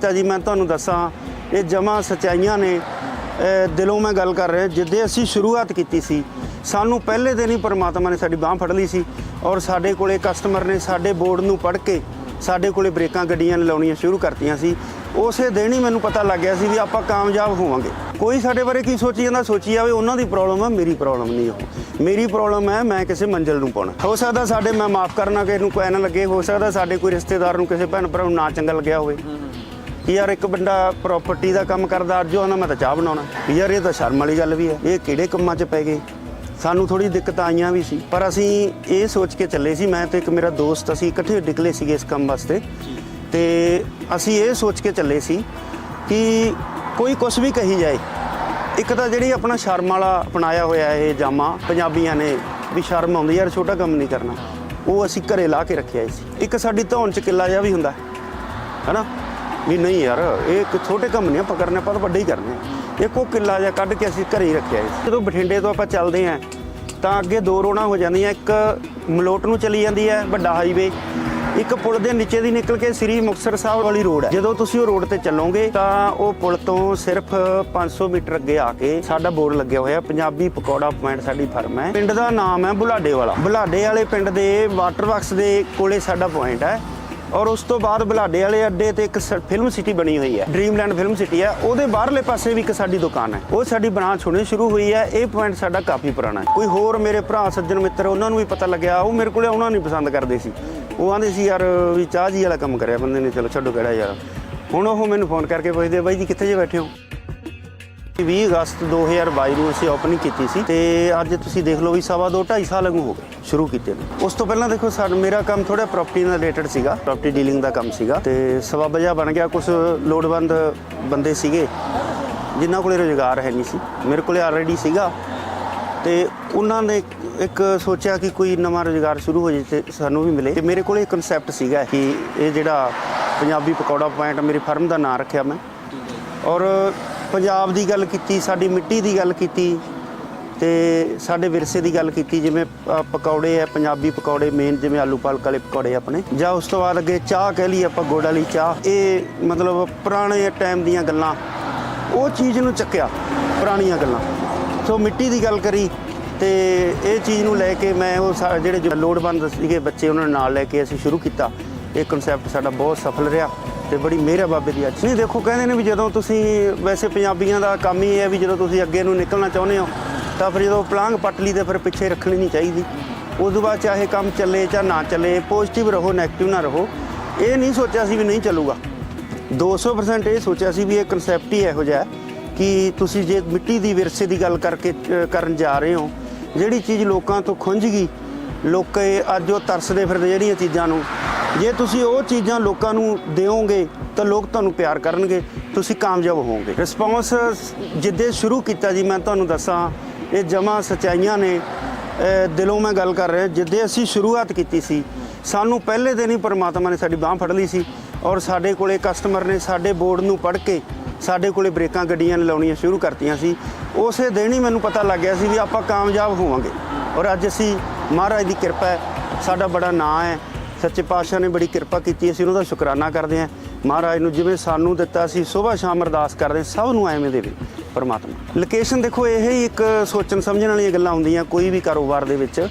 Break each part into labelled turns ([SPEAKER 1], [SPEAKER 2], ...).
[SPEAKER 1] ਕੀਤਾ ਜੀ, ਮੈਂ ਤੁਹਾਨੂੰ ਦੱਸਾਂ, ਇਹ ਜਮਾ ਸਚਾਈਆਂ ਨੇ। ਦਿਲੋਂ ਮੈਂ ਗੱਲ ਕਰ ਰਿਹਾ, ਜਿੱਦੇ ਅਸੀਂ ਸ਼ੁਰੂਆਤ ਕੀਤੀ ਸੀ, ਸਾਨੂੰ ਪਹਿਲੇ ਦਿਨ ਹੀ ਪਰਮਾਤਮਾ ਨੇ ਸਾਡੀ ਬਾਹ ਫੜ ਲਈ ਸੀ ਔਰ ਸਾਡੇ ਕੋਲੇ ਕਸਟਮਰ ਨੇ ਸਾਡੇ ਬੋਰਡ ਨੂੰ ਪੜ੍ਹ ਕੇ ਸਾਡੇ ਕੋਲੇ ਬ੍ਰੇਕਾਂ ਗੱਡੀਆਂ ਲਾਉਣੀਆਂ ਸ਼ੁਰੂ ਕਰਤੀਆਂ ਸੀ। ਉਸੇ ਦਿਨ ਹੀ ਮੈਨੂੰ ਪਤਾ ਲੱਗ ਗਿਆ ਸੀ ਵੀ ਆਪਾਂ ਕਾਮਯਾਬ ਹੋਵਾਂਗੇ। ਕੋਈ ਸਾਡੇ ਬਾਰੇ ਕੀ ਸੋਚੀ ਜਾਂਦਾ, ਸੋਚੀ ਜਾਵੇ, ਉਹਨਾਂ ਦੀ ਪ੍ਰੋਬਲਮ ਹੈ ਮੇਰੀ ਪ੍ਰੋਬਲਮ ਨਹੀਂ ਉਹ ਮੇਰੀ ਪ੍ਰੋਬਲਮ ਹੈ ਮੈਂ ਕਿਸੇ ਮੰਜ਼ਿਲ ਨੂੰ ਪਾਉਣਾ। ਹੋ ਸਕਦਾ ਸਾਡੇ, ਮੈਂ ਮਾਫ ਕਰਨਾ ਕਿ ਇਹਨੂੰ ਕੋਈ ਨਾ ਲੱਗੇ, ਹੋ ਸਕਦਾ ਸਾਡੇ ਕੋਈ ਰਿਸ਼ਤੇਦਾਰ ਨੂੰ ਕਿਸੇ ਭੈਣ ਭਰਾ ਨੂੰ ਨਾ ਚੰਗਾ ਲੱਗਿਆ ਹੋਵੇ। ਕਿ ਯਾਰ ਇੱਕ ਬੰਦਾ ਪ੍ਰਾਪਰਟੀ ਦਾ ਕੰਮ ਕਰਦਾ, ਅੱਜ ਉਹ ਆਂਦਾ, ਮੈਂ ਤਾਂ ਚਾਹ ਬਣਾਉਣਾ। ਵੀ ਯਾਰ, ਇਹ ਤਾਂ ਸ਼ਰਮ ਵਾਲੀ ਗੱਲ ਵੀ ਹੈ। ਇਹ ਕਿਹੜੇ ਕੰਮਾਂ 'ਚ ਪੈ ਗਏ? ਸਾਨੂੰ ਥੋੜੀ ਦਿੱਕਤ ਆਈਆਂ ਵੀ ਸੀ। ਪਰ ਅਸੀਂ ਇਹ ਸੋਚ ਕੇ ਚੱਲੇ ਸੀ, ਮੈਂ ਤੇ ਇੱਕ ਮੇਰਾ ਦੋਸਤ, ਅਸੀਂ ਇਕੱਠੇ ਨਿਕਲੇ ਸੀਗੇ ਇਸ ਕੰਮ ਵਾਸਤੇ। ਤੇ ਅਸੀਂ ਇਹ ਸੋਚ ਕੇ ਚੱਲੇ ਸੀ ਕਿ ਕੋਈ ਕੁਝ ਵੀ ਕਹੀ ਜਾਏ। ਇੱਕ ਤਾਂ ਜਿਹੜੀ ਆਪਣਾ ਸ਼ਰਮ ਵਾਲਾ ਅਪਣਾਇਆ ਹੋਇਆ ਇਹ ਜਾਮਾ, ਪੰਜਾਬੀਆਂ ਨੇ ਵੀ ਸ਼ਰਮ ਆਉਂਦੀ, ਯਾਰ, ਛੋਟਾ ਕੰਮ ਨਹੀਂ ਕਰਨਾ। ਉਹ ਅਸੀਂ ਘਰੇ ਲਾ ਕੇ ਰੱਖਿਆ ਸੀ। ਇੱਕ ਸਾਡੀ ਧੌਣ ਚ ਕਿੱਲਾ ਜਿਹਾ ਵੀ ਹੁੰਦਾ, ਹੈਨਾ? ਵੀ ਨਹੀਂ ਯਾਰ, ਇਹ ਇੱਕ ਛੋਟੇ ਕੰਮ ਨਹੀਂ, ਆਪਾਂ ਕਰਨੇ, ਆਪਾਂ ਤਾਂ ਵੱਡੇ ਹੀ ਕਰਨੇ ਇੱਕ ਉਹ ਕਿੱਲਾ ਜਿਹਾ ਕੱਢ ਕੇ ਅਸੀਂ ਘਰੇ ਹੀ ਰੱਖਿਆ ਜਦੋਂ ਬਠਿੰਡੇ ਤੋਂ ਆਪਾਂ ਚੱਲਦੇ ਆਂ ਤਾਂ ਅੱਗੇ ਦੋ ਰੋਡਾਂ ਹੋ ਜਾਂਦੀਆਂ, ਇੱਕ ਮਲੋਟ ਨੂੰ ਚਲੀ ਜਾਂਦੀ ਹੈ, ਵੱਡਾ ਹਾਈਵੇ, ਇੱਕ ਪੁਲ ਦੇ ਨੀਚੇ ਦੀ ਨਿਕਲ ਕੇ ਸ੍ਰੀ ਮੁਕਤਸਰ ਸਾਹਿਬ ਵਾਲੀ ਰੋਡ ਹੈ। ਜਦੋਂ ਤੁਸੀਂ ਉਹ ਰੋਡ ਤੇ ਚੱਲੋਗੇ, ਤਾਂ ਉਹ ਪੁਲ ਤੋਂ ਸਿਰਫ 500 ਮੀਟਰ ਅੱਗੇ ਆ ਕੇ ਸਾਡਾ ਬੋਰਡ ਲੱਗਿਆ ਹੋਇਆ, ਪੰਜਾਬੀ ਪਕੌੜਾ ਪੁਆਇੰਟ ਸਾਡੀ ਫਰਮ ਹੈ। ਪਿੰਡ ਦਾ ਨਾਮ ਹੈ ਬੁਲਾਡੇ ਵਾਲਾ। ਬੁਲਾਡੇ ਵਾਲੇ ਪਿੰਡ ਦੇ ਵਾਟਰ ਵਰਕਸ ਦੇ ਕੋਲੇ ਸਾਡਾ ਪੁਆਇੰਟ ਹੈ। ਔਰ ਉਸ ਤੋਂ ਬਾਅਦ ਬੁਲਾਡੇ ਵਾਲੇ ਅੱਡੇ ਤੇ ਇੱਕ ਸ- ਫਿਲਮ ਸਿਟੀ ਬਣੀ ਹੋਈ ਹੈ। ਡ੍ਰੀਮਲੈਂਡ ਫਿਲਮ ਸਿਟੀ ਹੈ। ਉਹਦੇ ਬਾਹਰਲੇ ਪਾਸੇ ਵੀ ਇੱਕ ਸਾਡੀ ਦੁਕਾਨ ਹੈ। ਉਹ ਸਾਡੀ ਬ੍ਰਾਂਚ ਹੁਣੇ ਸ਼ੁਰੂ ਹੋਈ ਹੈ। ਇਹ ਪੁਆਇੰਟ ਸਾਡਾ ਕਾਫੀ ਪੁਰਾਣਾ ਹੈ। ਕੋਈ ਹੋਰ ਮੇਰੇ ਭਰਾ, ਸੱਜਣ ਮਿੱਤਰ, ਉਹਨਾਂ ਨੂੰ ਵੀ ਪਤਾ ਲੱਗਿਆ। ਉਹ ਮੇਰੇ ਕੋਲੇ ਆਉਣਾ ਨਹੀਂ ਪਸੰਦ ਕਰਦੇ ਸੀ। ਉਹ ਆਂਦੇ ਸੀ, ਯਾਰ, ਵੀ ਚਾਹ ਜੀ ਵਾਲਾ ਕੰਮ ਕਰਿਆ ਬੰਦੇ ਨੇ। ਚਲੋ ਛੱਡੋ ਕਿਹੜਾ ਯਾਰ। ਹੁਣ ਉਹ ਮੈਨੂੰ ਫੋਨ ਕਰਕੇ ਪੁੱਛਦੇ ਬਾਈ ਜੀ, ਕਿੱਥੇ ਜੇ ਬੈਠੇ ਹੋ? 20 ਅਗਸਤ 2022 ਨੂੰ ਅਸੀਂ ਓਪਨਿੰਗ ਕੀਤੀ ਸੀ ਤੇ ਅੱਜ ਤੁਸੀਂ ਦੇਖ ਲਓ ਵੀ ਸਵਾ ਦੋ 2.5 ਸਾਲ ਅਗੂ ਹੋ ਗਏ ਸ਼ੁਰੂ ਕੀਤੇ ਨੇ। ਉਸ ਤੋਂ ਪਹਿਲਾਂ ਦੇਖੋ ਸਾਡਾ ਮੇਰਾ ਕੰਮ ਥੋੜਾ ਪ੍ਰਾਪਰਟੀ ਨਾਲ ਰਿਲੇਟਡ ਸੀਗਾ ਪ੍ਰਾਪਰਟੀ ਡੀਲਿੰਗ ਦਾ ਕੰਮ ਸੀਗਾ ਤੇ ਸਵਾ ਬਜਾ ਬਣ ਗਿਆ। ਕੁਝ ਲੋੜਵੰਦ ਬੰਦੇ ਸੀਗੇ ਜਿਨ੍ਹਾਂ ਕੋਲੇ ਰੋਜ਼ਗਾਰ ਹੈ ਨਹੀਂ ਸੀ, ਮੇਰੇ ਕੋਲੇ ਆਲਰੇਡੀ ਸੀਗਾ ਤੇ ਉਹਨਾਂ ਨੇ ਇੱਕ- ਇੱਕ ਸੋਚਿਆ ਕਿ ਕੋਈ ਨਵਾਂ ਰੋਜ਼ਗਾਰ ਸ਼ੁਰੂ ਹੋ ਜੇ ਤੇ ਸਾਨੂੰ ਵੀ ਮਿਲੇ। ਤੇ ਮੇਰੇ ਕੋਲੇ ਇੱਕ ਕਨਸੈਪਟ ਸੀਗਾ ਕਿ ਇਹ ਜਿਹੜਾ ਪੰਜਾਬੀ ਪਕੌੜਾ ਪੁਆਇੰਟ ਮੇਰੀ ਫਰਮ ਦਾ ਨਾਮ ਰੱਖਿਆ ਮੈਂ। ਔਰ ਪੰਜਾਬ ਦੀ ਗੱਲ ਕੀਤੀ, ਸਾਡੀ ਮਿੱਟੀ ਦੀ ਗੱਲ ਕੀਤੀ ਤੇ ਸਾਡੇ ਵਿਰਸੇ ਦੀ ਗੱਲ ਕੀਤੀ, ਜਿਵੇਂ ਪਕੌੜੇ ਆ ਪੰਜਾਬੀ ਪਕੌੜੇ ਮੇਨ ਜਿਵੇਂ ਆਲੂ ਪਾਲਕ ਵਾਲੇ ਪਕੌੜੇ ਆਪਣੇ। ਜਾਂ ਉਸ ਤੋਂ ਬਾਅਦ ਅੱਗੇ ਚਾਹ ਕਹਿ ਲਈ ਆਪਾਂ, ਗੋੜ ਵਾਲੀ ਚਾਹ। ਇਹ ਮਤਲਬ ਪੁਰਾਣੇ ਟਾਈਮ ਦੀਆਂ ਗੱਲਾਂ। ਉਹ ਚੀਜ਼ ਨੂੰ ਚੱਕਿਆ, ਪੁਰਾਣੀਆਂ ਗੱਲਾਂ। ਸੋ ਮਿੱਟੀ ਦੀ ਗੱਲ ਕਰੀ ਤੇ ਇਹ ਚੀਜ਼ ਨੂੰ ਲੈ ਕੇ ਮੈਂ ਉਹ ਸਾ- ਜਿਹੜੇ ਲੋੜਵੰਦ ਸੀਗੇ ਬੱਚੇ, ਉਹਨਾਂ ਨੂੰ ਨਾਲ ਲੈ ਕੇ ਅਸੀਂ ਸ਼ੁਰੂ ਕੀਤਾ। ਇਹ ਕਨਸੈਪਟ ਸਾਡਾ ਬਹੁਤ ਸਫਲ ਰਿਹਾ। ਤੇ ਬੜੀ ਮਿਹਰ ਹੈ ਬਾਬੇ ਦੀ ਅੱਜ। ਨਹੀਂ, ਦੇਖੋ, ਕਹਿੰਦੇ ਨੇ ਵੀ ਜਦੋਂ ਤੁਸੀਂ ਵੈਸੇ ਪੰਜਾਬੀਆਂ ਦਾ ਕੰਮ ਹੀ ਹੈ ਵੀ ਜਦੋਂ ਤੁਸੀਂ ਅੱਗੇ ਨੂੰ ਨਿਕਲਣਾ ਚਾਹੁੰਦੇ ਹੋ, ਤਾਂ ਫਿਰ ਜਦੋਂ ਪਲਾਂਘ ਪੱਟ ਲਈ ਤੇ ਫਿਰ ਪਿੱਛੇ ਰੱਖਣੀ ਨਹੀਂ ਚਾਹੀਦੀ। ਉਸ ਤੋਂ ਬਾਅਦ ਚਾਹੇ ਕੰਮ ਚੱਲੇ ਜਾਂ ਨਾ ਚੱਲੇ ਪੋਜ਼ਿਟਿਵ ਰਹੋ 네ਗੇਟਿਵ ਨਾ ਰਹੋ, ਇਹ ਨਹੀਂ ਸੋਚਿਆ ਸੀ ਵੀ ਨਹੀਂ ਚੱਲੂਗਾ। 200% ਇਹ ਸੋਚਿਆ ਸੀ ਵੀ ਇਹ ਕਨਸੈਪਟ ਹੀ ਇਹੋ ਜਿਹਾ ਕਿ ਤੁਸੀਂ ਜੇ ਮਿੱਟੀ ਦੀ ਵਿਰਸੇ ਦੀ ਗੱਲ ਕਰਕੇ ਕਰਨ ਜਾ ਰਹੇ ਹੋ, ਜਿਹੜੀ ਚੀਜ਼ ਲੋਕਾਂ ਤੋਂ ਖੁੰਝ ਗਈ, ਲੋਕੇ ਅੱਜ ਉਹ ਤਰਸਦੇ ਫਿਰਦੇ ਜਿਹੜੀਆਂ ਚੀਜ਼ਾਂ ਨੂੰ ਜੇ ਤੁਸੀਂ ਉਹ ਚੀਜ਼ਾਂ ਲੋਕਾਂ ਨੂੰ ਦਿਓਗੇ, ਤਾਂ ਲੋਕ ਤੁਹਾਨੂੰ ਪਿਆਰ ਕਰਨਗੇ, ਤੁਸੀਂ ਕਾਮਯਾਬ ਹੋਵੋਗੇ। ਰਿਸਪੌਂਸ ਜਿੱਦੇ ਸ਼ੁਰੂ ਕੀਤਾ ਜੀ, ਮੈਂ ਤੁਹਾਨੂੰ ਦੱਸਾਂ, ਇਹ ਜਮਾ ਸਚਾਈਆਂ ਨੇ। ਦਿਲੋਂ ਮੈਂ ਗੱਲ ਕਰ ਰਿਹਾ, ਜਿੱਦੇ ਅਸੀਂ ਸ਼ੁਰੂਆਤ ਕੀਤੀ ਸੀ, ਸਾਨੂੰ ਪਹਿਲੇ ਦਿਨ ਹੀ ਪਰਮਾਤਮਾ ਨੇ ਸਾਡੀ ਬਾਹ ਫੜ ਲਈ ਸੀ, ਔਰ ਸਾਡੇ ਕੋਲੇ ਕਸਟਮਰ ਨੇ ਸਾਡੇ ਬੋਰਡ ਨੂੰ ਪੜ੍ਹ ਕੇ ਸਾਡੇ ਕੋਲੇ ਬ੍ਰੇਕਾਂ ਗੱਡੀਆਂ ਲਾਉਣੀਆਂ ਸ਼ੁਰੂ ਕਰਤੀਆਂ ਸੀ। ਉਸੇ ਦਿਨ ਹੀ ਮੈਨੂੰ ਪਤਾ ਲੱਗ ਗਿਆ ਸੀ ਵੀ ਆਪਾਂ ਕਾਮਯਾਬ ਹੋਵਾਂਗੇ। ਔਰ ਅੱਜ ਅਸੀਂ ਮਹਾਰਾਜ ਦੀ ਕਿਰਪਾ ਹੈ, ਸਾਡਾ ਬੜਾ ਨਾਂ ਹੈ ਸੱਚੇ ਪਾਤਸ਼ਾਹ ਨੇ ਬੜੀ ਕਿਰਪਾ ਕੀਤੀ ਅਸੀਂ ਉਹਨਾਂ ਦਾ ਸ਼ੁਕਰਾਨਾ ਕਰਦੇ ਹਾਂ। ਮਹਾਰਾਜ ਨੂੰ ਜਿਵੇਂ ਸਾਨੂੰ ਦਿੱਤਾ ਸੀ ਸਵੇਰ ਸ਼ਾਮ ਅਰਦਾਸ ਕਰਦੇ ਹਾਂ, ਸਭ ਨੂੰ ਐਵੇਂ ਦੇਵੇ ਪਰਮਾਤਮਾ। ਲੋਕੇਸ਼ਨ ਦੇਖੋ ਇਹ ਹੀ ਇੱਕ ਸੋਚਣ ਸਮਝਣ ਵਾਲੀਆਂ ਗੱਲਾਂ ਹੁੰਦੀਆਂ ਕੋਈ ਵੀ ਕਾਰੋਬਾਰ ਦੇ ਵਿੱਚ।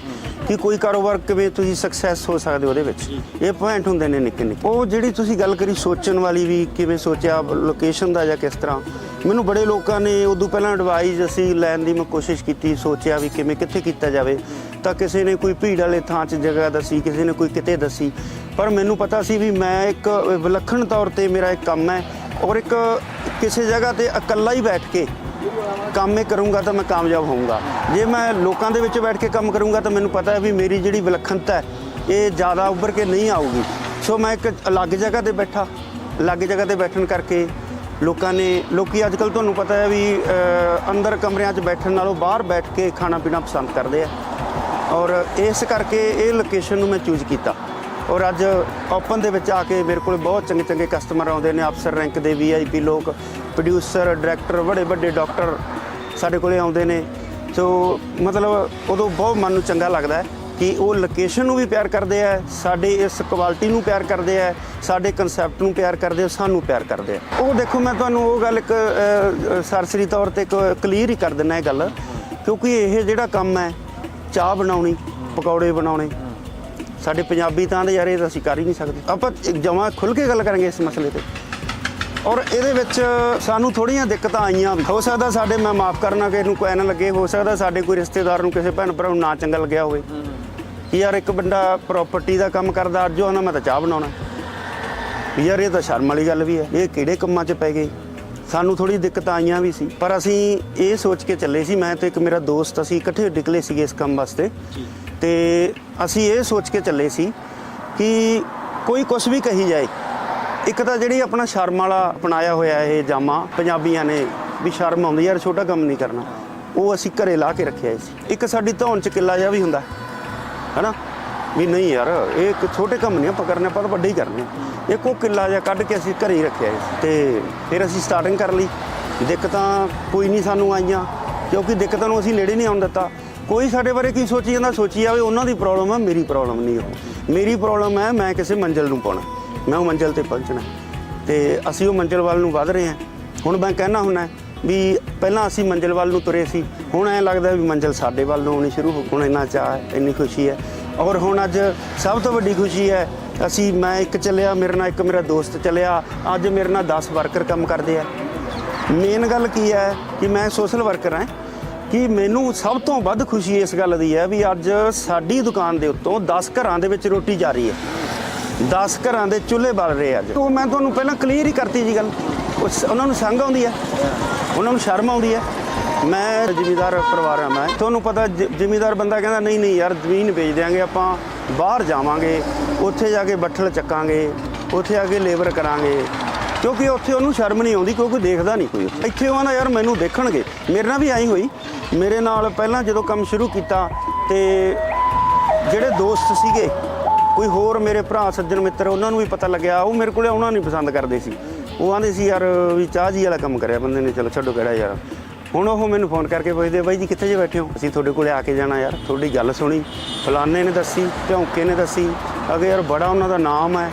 [SPEAKER 1] ਕਿ ਕੋਈ ਕਾਰੋਬਾਰ ਕਿਵੇਂ ਤੁਸੀਂ ਸਕਸੈਸ ਹੋ ਸਕਦੇ ਹੋ ਉਹਦੇ ਵਿੱਚ। ਇਹ ਪੁਆਇੰਟ ਹੁੰਦੇ ਨੇ ਨਿੱਕੇ ਨਿੱਕੇ। ਉਹ ਜਿਹੜੀ ਤੁਸੀਂ ਗੱਲ ਕਰੀ ਸੋਚਣ ਵਾਲੀ ਵੀ ਕਿਵੇਂ ਸੋਚਿਆ ਲੋਕੇਸ਼ਨ ਦਾ ਜਾਂ ਕਿਸ ਤਰ੍ਹਾਂ। ਮੈਨੂੰ ਬੜੇ ਲੋਕਾਂ ਨੇ ਉਦੋਂ ਪਹਿਲਾਂ ਐਡਵਾਈਸ ਅਸੀਂ ਲੈਣ ਦੀ ਮੈਂ ਕੋਸ਼ਿਸ਼ ਕੀਤੀ ਸੋਚਿਆ ਵੀ ਕਿਵੇਂ ਕਿੱਥੇ ਕੀਤਾ ਜਾਵੇ। ਤਾਂ ਕਿਸੇ ਨੇ ਕੋਈ ਭੀੜ ਵਾਲੇ ਥਾਂ 'ਚ ਜਗ੍ਹਾ ਦੱਸੀ, ਕਿਸੇ ਨੇ ਕੋਈ ਕਿਤੇ ਦੱਸੀ। ਪਰ ਮੈਨੂੰ ਪਤਾ ਸੀ ਵੀ ਮੈਂ ਇੱਕ ਵਿਲੱਖਣ ਤੌਰ ਤੇ ਮੇਰਾ ਇੱਕ ਕੰਮ ਹੈ ਔਰ ਇੱਕ ਕਿਸੇ ਜਗ੍ਹਾ ਤੇ ਇਕੱਲਾ ਹੀ ਬੈਠ ਕੇ ਕੰਮ ਇਹ ਕਰੂੰਗਾ ਤਾਂ ਮੈਂ ਕਾਮਯਾਬ ਹੋਊਂਗਾ। ਜੇ ਮੈਂ ਲੋਕਾਂ ਦੇ ਵਿੱਚ ਬੈਠ ਕੇ ਕੰਮ ਕਰੂੰਗਾ ਤਾਂ ਮੈਨੂੰ ਪਤਾ ਹੈ ਵੀ ਮੇਰੀ ਜਿਹੜੀ ਵਿਲੱਖਣਤਾ ਹੈ, ਇਹ ਜ਼ਿਆਦਾ ਉੱਭਰ ਕੇ ਨਹੀਂ ਆਊਗੀ। ਸੋ ਮੈਂ ਇੱਕ ਅਲੱਗ ਜਗ੍ਹਾ ਤੇ ਬੈਠਾ, ਅਲੱਗ ਜਗ੍ਹਾ ਤੇ ਬੈਠਣ ਕਰਕੇ ਲੋਕਾਂ ਨੇ, ਲੋਕੀ ਅੱਜ ਕੱਲ ਤੁਹਾਨੂੰ ਪਤਾ ਹੈ ਵੀ ਅੰਦਰ ਕਮਰਿਆਂ 'ਚ ਬੈਠਣ ਨਾਲੋਂ ਬਾਹਰ ਬੈਠ ਕੇ ਖਾਣਾ ਪੀਣਾ ਪਸੰਦ ਕਰਦੇ ਆ। ਔਰ ਇਸ ਕਰਕੇ ਇਹ ਲੋਕੇਸ਼ਨ ਨੂੰ ਮੈਂ ਚੂਜ਼ ਕੀਤਾ। ਔਰ ਅੱਜ ਓਪਨ ਦੇ ਵਿੱਚ ਆ ਕੇ ਮੇਰੇ ਕੋਲ ਬਹੁਤ ਚੰਗੇ ਚੰਗੇ ਕਸਟਮਰ ਆਉਂਦੇ ਨੇ, ਅਫਸਰ ਰੈਂਕ ਦੇ ਵੀਆਈਪੀ ਲੋਕ ਪ੍ਰੋਡਿਊਸਰ ਡਾਇਰੈਕਟਰ ਬੜੇ ਵੱਡੇ ਡਾਕਟਰ ਸਾਡੇ ਕੋਲੇ ਆਉਂਦੇ ਨੇ। ਸੋ ਮਤਲਬ ਉਦੋਂ ਬਹੁਤ ਮਨ ਨੂੰ ਚੰਗਾ ਲੱਗਦਾ ਕਿ ਉਹ ਲੋਕੇਸ਼ਨ ਨੂੰ ਵੀ ਪਿਆਰ ਕਰਦੇ ਆ, ਸਾਡੇ ਇਸ ਕੁਆਲਿਟੀ ਨੂੰ ਪਿਆਰ ਕਰਦੇ ਆ, ਸਾਡੇ ਕਨਸੈਪਟ ਨੂੰ ਪਿਆਰ ਕਰਦੇ ਆ, ਸਾਨੂੰ ਪਿਆਰ ਕਰਦੇ ਆ। ਉਹ ਦੇਖੋ, ਮੈਂ ਤੁਹਾਨੂੰ ਉਹ ਗੱਲ ਇੱਕ ਸਰਸਰੀ ਤੌਰ ਤੇ ਕਲੀਅਰ ਹੀ ਕਰ ਦਿੰਦਾ ਇਹ ਗੱਲ, ਕਿਉਂਕਿ ਇਹ ਜਿਹੜਾ ਕੰਮ ਹੈ ਚਾਹ ਬਣਾਉਣੀ ਪਕੌੜੇ ਬਣਾਉਣੇ। ਸਾਡੇ ਪੰਜਾਬੀ ਤਾਂ ਦੇ ਯਾਰ ਇਹ ਤਾਂ ਅਸੀਂ ਕਰ ਹੀ ਨਹੀਂ ਸਕਦੇ। ਆਪਾਂ ਜਮਾ ਖੁੱਲ ਕੇ ਗੱਲ ਕਰਾਂਗੇ ਇਸ ਮਸਲੇ ਤੇ। ਔਰ ਇਹਦੇ ਵਿੱਚ ਸਾਨੂੰ ਥੋੜੀਆਂ ਦਿੱਕਤਾਂ ਆਈਆਂ ਹੋ ਸਕਦਾ ਸਾਡੇ ਮੈਂ ਮਾਫ ਕਰਨਾ ਕਿ ਇਹਨੂੰ ਕੋਈ ਨਾ ਲੱਗੇ ਹੋ ਸਕਦਾ ਸਾਡੇ ਕੋਈ ਰਿਸ਼ਤੇਦਾਰ ਨੂੰ ਕਿਸੇ ਭੈਣ ਭਰਾ ਨੂੰ ਨਾ ਚੰਗਾ ਲੱਗਿਆ ਹੋਵੇ। ਕਿ ਯਾਰ ਇੱਕ ਬੰਦਾ ਪ੍ਰਾਪਰਟੀ ਦਾ ਕੰਮ ਕਰਦਾ ਅੱਜ ਉਹ ਨਾ ਮੈਂ ਤਾਂ ਚਾਹ ਬਣਾਉਣਾ। ਯਾਰ ਇਹ ਤਾਂ ਸ਼ਰਮ ਵਾਲੀ ਗੱਲ ਵੀ ਹੈ। ਇਹ ਕਿਹੜੇ ਕੰਮਾਂ 'ਚ ਪੈ ਗਏ? ਸਾਨੂੰ ਥੋੜੀ ਦਿੱਕਤਾਂ ਆਈਆਂ ਵੀ ਸੀ। ਪਰ ਅਸੀਂ ਇਹ ਸੋਚ ਕੇ ਚੱਲੇ ਸੀ ਮੈਂ ਤੇ ਇੱਕ ਮੇਰਾ ਦੋਸਤ ਅਸੀਂ ਇਕੱਠੇ ਨਿਕਲੇ ਸੀਗੇ ਇਸ ਕੰਮ ਵਾਸਤੇ। ਤੇ ਅਸੀਂ ਇਹ ਸੋਚ ਕੇ ਚੱਲੇ ਸੀ ਕਿ ਕੋਈ ਕੁਝ ਵੀ ਕਹੀ ਜਾਏ। ਇੱਕ ਤਾਂ ਜਿਹੜੀ ਆਪਣਾ ਸ਼ਰਮ ਵਾਲਾ ਅਪਣਾਇਆ ਹੋਇਆ ਇਹ ਜਾਮਾ ਪੰਜਾਬੀਆਂ ਨੇ ਵੀ ਸ਼ਰਮ ਆਉਂਦੀ ਯਾਰ ਛੋਟਾ ਕੰਮ ਨਹੀਂ ਕਰਨਾ। ਉਹ ਅਸੀਂ ਘਰੇ ਲਾ ਕੇ ਰੱਖਿਆ ਸੀ। ਇੱਕ ਸਾਡੀ ਧੌਣ ਚ ਕਿੱਲਾ ਜਿਹਾ ਵੀ ਹੁੰਦਾ ਹੈਨਾ? ਵੀ ਨਹੀਂ ਯਾਰ, ਇਹ ਇੱਕ ਛੋਟੇ ਕੰਮ ਨਹੀਂ, ਆਪਾਂ ਕਰਨੇ, ਆਪਾਂ ਤਾਂ ਵੱਡੇ ਹੀ ਕਰਨੇ ਇੱਕ ਉਹ ਕਿੱਲਾ ਜਿਹਾ ਕੱਢ ਕੇ ਅਸੀਂ ਘਰੇ ਹੀ ਰੱਖਿਆ ਸੀ ਤੇ ਫਿਰ ਅਸੀਂ ਸਟਾਰਟਿੰਗ ਕਰ ਲਈ। ਦਿੱਕਤਾਂ ਕੋਈ ਨਹੀਂ ਸਾਨੂੰ ਆਈਆਂ, ਕਿਉਂਕਿ ਦਿੱਕਤਾਂ ਨੂੰ ਅਸੀਂ ਨੇੜੇ ਨਹੀਂ ਆਉਣ ਦਿੱਤਾ। ਕੋਈ ਸਾਡੇ ਬਾਰੇ ਕੀ ਸੋਚੀ ਜਾਂਦਾ, ਸੋਚੀ ਜਾਵੇ, ਉਹਨਾਂ ਦੀ ਪ੍ਰੋਬਲਮ ਹੈ ਮੇਰੀ ਪ੍ਰੋਬਲਮ ਨਹੀਂ ਉਹ ਮੇਰੀ ਪ੍ਰੋਬਲਮ ਹੈ ਮੈਂ ਕਿਸੇ ਮੰਜ਼ਿਲ ਨੂੰ ਪਾਉਣਾ, ਮੈਂ ਉਹ ਮੰਜ਼ਿਲ ਤੇ ਪਹੁੰਚਣਾ। ਤੇ ਅਸੀਂ ਉਹ ਮੰਜ਼ਿਲ ਵੱਲ ਨੂੰ ਵਧ ਰਹੇ ਹਾਂ। ਹੁਣ ਮੈਂ ਕਹਿਣਾ ਹੁੰਦਾ ਵੀ ਪਹਿਲਾਂ ਅਸੀਂ ਮੰਜ਼ਿਲ ਵੱਲ ਨੂੰ ਤੁਰੇ ਸੀ, ਹੁਣ ਐਂ ਲੱਗਦਾ ਵੀ ਮੰਜ਼ਿਲ ਸਾਡੇ ਵੱਲ ਨੂੰ ਆਉਣੀ ਸ਼ੁਰੂ ਹੋ, ਹੁਣ ਇੰਨਾ ਚਾਹ ਇੰਨੀ ਖੁਸ਼ੀ ਹੈ। ਔਰ ਹੁਣ ਅੱਜ ਸਭ ਤੋਂ ਵੱਡੀ ਖੁਸ਼ੀ ਹੈ, ਅਸੀਂ ਮੈਂ ਇੱਕ ਚੱਲਿਆ, ਮੇਰੇ ਨਾਲ ਇੱਕ ਮੇਰਾ ਦੋਸਤ ਚੱਲਿਆ, ਅੱਜ ਮੇਰੇ ਨਾਲ 10 ਵਰਕਰ ਕੰਮ ਕਰਦੇ ਆ। ਮੇਨ ਗੱਲ ਕੀ ਹੈ ਕਿ ਮੈਂ ਸੋਸ਼ਲ ਵਰਕਰ ਹਾਂ, ਕਿ ਮੈਨੂੰ ਸਭ ਤੋਂ ਵੱਧ ਖੁਸ਼ੀ ਇਸ ਗੱਲ ਦੀ ਹੈ ਵੀ ਅੱਜ ਸਾਡੀ ਦੁਕਾਨ ਦੇ ਉੱਤੋਂ 10 ਘਰਾਂ ਦੇ ਵਿੱਚ ਰੋਟੀ ਜਾ ਰਹੀ ਹੈ। 10 ਘਰਾਂ ਦੇ ਚੁੱਲ੍ਹੇ ਬਲ ਰਹੇ ਅੱਜ। ਉਹ ਮੈਂ ਤੁਹਾਨੂੰ ਪਹਿਲਾਂ ਕਲੀਅਰ ਹੀ ਕਰਤੀ ਜੀ ਗੱਲ। ਉਹਨਾਂ ਨੂੰ ਸੰਗ ਆਉਂਦੀ ਹੈ। ਉਹਨਾਂ ਨੂੰ ਸ਼ਰਮ ਆਉਂਦੀ ਹੈ। ਮੈਂ ਜ਼ਿਮੀਦਾਰ ਪਰਿਵਾਰ ਹਾਂ ਮੈਂ। ਤੁਹਾਨੂੰ ਪਤਾ ਜ- ਜ਼ਿਮੀਦਾਰ ਬੰਦਾ ਕਹਿੰਦਾ, ਨਹੀਂ ਨਹੀਂ ਯਾਰ, ਜ਼ਮੀਨ ਵੇਚ ਦਿਆਂਗੇ, ਆਪਾਂ ਬਾਹਰ ਜਾਵਾਂਗੇ, ਉੱਥੇ ਜਾ ਕੇ ਬੱਠਲ ਚੱਕਾਂਗੇ, ਉੱਥੇ ਆ ਕੇ ਲੇਬਰ ਕਰਾਂਗੇ। ਕਿਉਂਕਿ ਉੱਥੇ ਉਹਨੂੰ ਸ਼ਰਮ ਨਹੀਂ ਆਉਂਦੀ, ਕਿਉਂਕਿ ਦੇਖਦਾ ਨਹੀਂ ਕੋਈ ਇੱਥੇ ਉਹ ਆਂਦਾ ਯਾਰ, ਮੈਨੂੰ ਦੇਖਣਗੇ। ਮੇਰੇ ਨਾਲ ਵੀ ਆਈ ਹੋਈ। ਮੇਰੇ ਨਾਲ ਪਹਿਲਾਂ ਜਦੋਂ ਕੰਮ ਸ਼ੁਰੂ ਕੀਤਾ ਤੇ ਜਿਹੜੇ ਦੋਸਤ ਸੀਗੇ, ਕੋਈ ਹੋਰ ਮੇਰੇ ਭਰਾ, ਸੱਜਣ ਮਿੱਤਰ, ਉਹਨਾਂ ਨੂੰ ਵੀ ਪਤਾ ਲੱਗਿਆ। ਉਹ ਮੇਰੇ ਕੋਲੇ ਆਉਣਾ ਨਹੀਂ ਪਸੰਦ ਕਰਦੇ ਸੀ। ਉਹ ਆਂਦੇ ਸੀ, ਯਾਰ, ਵੀ ਚਾਹ ਜੀ ਵਾਲਾ ਕੰਮ ਕਰਿਆ ਬੰਦੇ ਨੇ, ਚਲੋ ਛੱਡੋ ਕਿਹੜਾ ਯਾਰ। ਹੁਣ ਉਹ ਮੈਨੂੰ ਫੋਨ ਕਰਕੇ ਪੁੱਛਦੇ ਬਾਈ ਜੀ ਕਿੱਥੇ ਜੇ ਬੈਠੇ ਹੋ? ਅਸੀਂ ਤੁਹਾਡੇ ਕੋਲੇ ਆ ਕੇ ਜਾਣਾ ਯਾਰ, ਤੁਹਾਡੀ ਗੱਲ ਸੁਣੀ, ਫਲਾਣੇ ਨੇ ਦੱਸੀ ਢੌਂਕੇ ਨੇ ਦੱਸੀ। ਅਗੇ ਯਾਰ ਬੜਾ ਉਹਨਾਂ ਦਾ ਨਾਮ ਹੈ।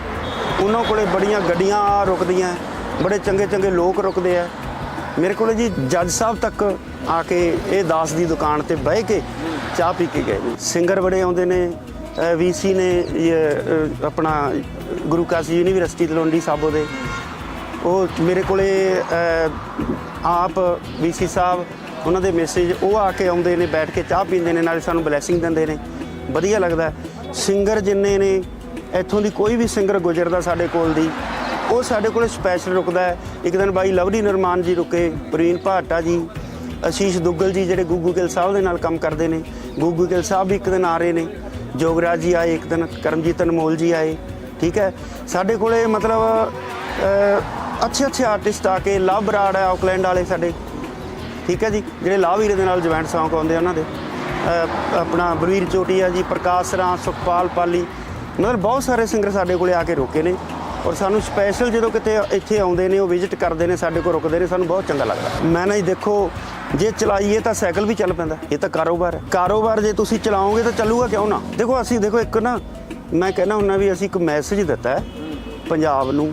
[SPEAKER 1] ਉਹਨਾਂ ਕੋਲੇ ਬੜੀਆਂ ਗੱਡੀਆਂ ਰੁਕਦੀਆਂ ਬੜੇ ਚੰਗੇ ਚੰਗੇ ਲੋਕ ਰੁਕਦੇ ਆ ਮੇਰੇ ਕੋਲੇ ਜੀ ਜੱਜ ਸਾਹਿਬ ਤੱਕ ਆ ਕੇ ਇਹ ਦਾਸ ਦੀ ਦੁਕਾਨ ਤੇ ਬਹਿ ਕੇ ਚਾਹ ਪੀ ਕੇ ਗਏ। ਸਿੰਗਰ ਬੜੇ ਆਉਂਦੇ ਨੇ ਵੀਸੀ ਨੇ ਆਪਣਾ ਗੁਰੂ ਕਾਸ਼ੀ ਯੂਨੀਵਰਸਿਟੀ, ਤਲਵੰਡੀ ਸਾਬੋ ਦੇ। ਉਹ ਮੇਰੇ ਕੋਲੇ ਅ, ਆਪ ਵੀਸੀ ਸਾਹਿਬ ਉਹਨਾਂ ਦੇ ਮੈਸੇਜ ਉਹ ਆ ਕੇ ਆਉਂਦੇ ਨੇ ਬੈਠ ਕੇ ਚਾਹ ਪੀਂਦੇ ਨੇ ਨਾਲੇ ਸਾਨੂੰ ਬਲੇਸਿੰਗ ਦਿੰਦੇ ਨੇ। ਵਧੀਆ ਲੱਗਦਾ। ਸਿੰਗਰ ਜਿੰਨੇ ਨੇ ਇੱਥੋਂ ਦੀ ਕੋਈ ਵੀ ਸਿੰਗਰ ਗੁਜਰਦਾ ਸਾਡੇ ਕੋਲ ਦੀ ਉਹ ਸਾਡੇ ਕੋਲੇ ਸਪੈਸ਼ਲ ਰੁਕਦਾ ਇੱਕ ਦਿਨ ਬਾਈ ਲਵਲੀ ਨਿਰਮਾਨ ਜੀ ਰੁਕੇ ਪ੍ਰਵੀਨ ਭਾਟਾ ਜੀ ਅਸ਼ੀਸ਼ ਦੁੱਗਲ ਜੀ ਜਿਹੜੇ ਗੁੱਗੂ ਗਿੱਲ ਸਾਹਿਬ ਦੇ ਨਾਲ ਕੰਮ ਕਰਦੇ ਨੇ। ਗੁੱਗੂ ਗਿੱਲ ਸਾਹਿਬ ਵੀ ਇੱਕ ਦਿਨ ਆ ਰਹੇ ਨੇ। ਜੋਗਰਾਜ ਜੀ ਆਏ ਇੱਕ ਦਿਨ ਕਰਮਜੀਤ ਅਨਮੋਲ ਜੀ ਆਏ। ਠੀਕ ਹੈ? ਸਾਡੇ ਕੋਲੇ ਮਤਲਬ ਅੱਛੇ ਅੱਛੇ ਆਰਟਿਸਟ ਆ ਕੇ ਲਵ ਬਰਾੜ ਹੈ ਆਕਲੈਂਡ ਵਾਲੇ ਸਾਡੇ। ਠੀਕ ਹੈ ਜੀ? ਜਿਹੜੇ ਲਾਹ ਵੀਰੇ ਦੇ ਨਾਲ ਜਵੈਂਟ ਸੌਂਗ ਆਉਂਦੇ ਉਹਨਾਂ ਦੇ। ਅਹ, ਆਪਣਾ ਬਲਵੀਰ ਚੋਟੀਆ ਜੀ, ਪ੍ਰਕਾਸ਼ ਰਾਂ ਸੁਖਪਾਲ ਪਾਲੀ। ਮਤਲਬ ਬਹੁਤ ਸਾਰੇ ਸਿੰਗਰ ਸਾਡੇ ਕੋਲੇ ਆ ਕੇ ਰੁਕੇ ਨੇ। ਔਰ ਸਾਨੂੰ ਸਪੈਸ਼ਲ ਜਦੋਂ ਕਿਤੇ ਇੱਥੇ ਆਉਂਦੇ ਨੇ, ਉਹ ਵਿਜ਼ਿਟ ਕਰਦੇ ਨੇ, ਸਾਡੇ ਕੋਲ ਰੁਕਦੇ ਨੇ, ਸਾਨੂੰ ਬਹੁਤ ਚੰਗਾ ਲੱਗਦਾ। ਮੈਂ ਨਾ ਜੀ ਦੇਖੋ, ਜੇ ਚਲਾਈਏ ਤਾਂ ਸਾਈਕਲ ਵੀ ਚੱਲ ਪੈਂਦਾ। ਇਹ ਤਾਂ ਕਾਰੋਬਾਰ ਹੈ। ਕਾਰੋਬਾਰ ਜੇ ਤੁਸੀਂ ਚਲਾਓਗੇ ਤਾਂ ਚੱਲੂਗਾ ਕਿਉਂ ਨਾ? ਦੇਖੋ, ਅਸੀਂ ਦੇਖੋ ਇੱਕ ਨਾ, ਮੈਂ ਕਹਿੰਦਾ ਹੁੰਦਾ ਵੀ ਅਸੀਂ ਇੱਕ ਮੈਸੇਜ ਦਿੱਤਾ ਹੈ ਪੰਜਾਬ ਨੂੰ।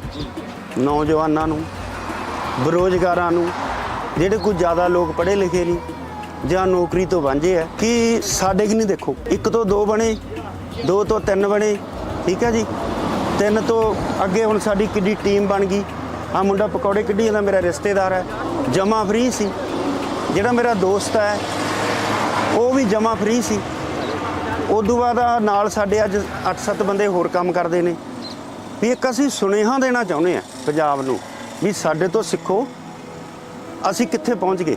[SPEAKER 1] ਨੌਜਵਾਨਾਂ ਨੂੰ, ਬੇਰੁਜ਼ਗਾਰਾਂ ਨੂੰ, ਜਿਹੜੇ ਕੁਝ ਜ਼ਿਆਦਾ ਲੋਕ ਪੜ੍ਹੇ ਲਿਖੇ ਨਹੀਂ ਜਾਂ ਨੌਕਰੀ ਤੋਂ ਵਾਂਝੇ ਆ, ਕਿ ਸਾਡੇ ਕਿ ਨਹੀਂ ਦੇਖੋ, ਇੱਕ ਤੋਂ ਦੋ ਬਣੇ, ਦੋ ਤੋਂ ਤਿੰਨ ਬਣੇ, ਠੀਕ ਹੈ ਜੀ? ਤਿੰਨ ਤੋਂ ਅੱਗੇ ਹੁਣ ਸਾਡੀ ਕਿੱਡੀ ਟੀਮ ਬਣ ਗਈ। ਆ ਮੁੰਡਾ ਪਕੌੜੇ ਕੱਢੀ ਜਾਂਦਾ, ਮੇਰਾ ਰਿਸ਼ਤੇਦਾਰ ਹੈ। ਜਮਾ ਫਰੀ ਸੀ। ਜਿਹੜਾ ਮੇਰਾ ਦੋਸਤ ਹੈ, ਉਹ ਵੀ ਜਮਾ ਫਰੀ ਸੀ। ਉਦੋਂ ਬਾਅਦ ਆਹ ਨਾਲ ਸਾਡੇ ਅੱਜ 8-7 ਬੰਦੇ ਹੋਰ ਕੰਮ ਕਰਦੇ ਨੇ। ਵੀ ਇੱਕ ਅਸੀਂ ਸੁਨੇਹਾ ਦੇਣਾ ਚਾਹੁੰਦੇ ਆ ਪੰਜਾਬ ਨੂੰ ਵੀ ਸਾਡੇ ਤੋਂ ਸਿੱਖੋ। ਅਸੀਂ ਕਿੱਥੇ ਪਹੁੰਚ ਗਏ?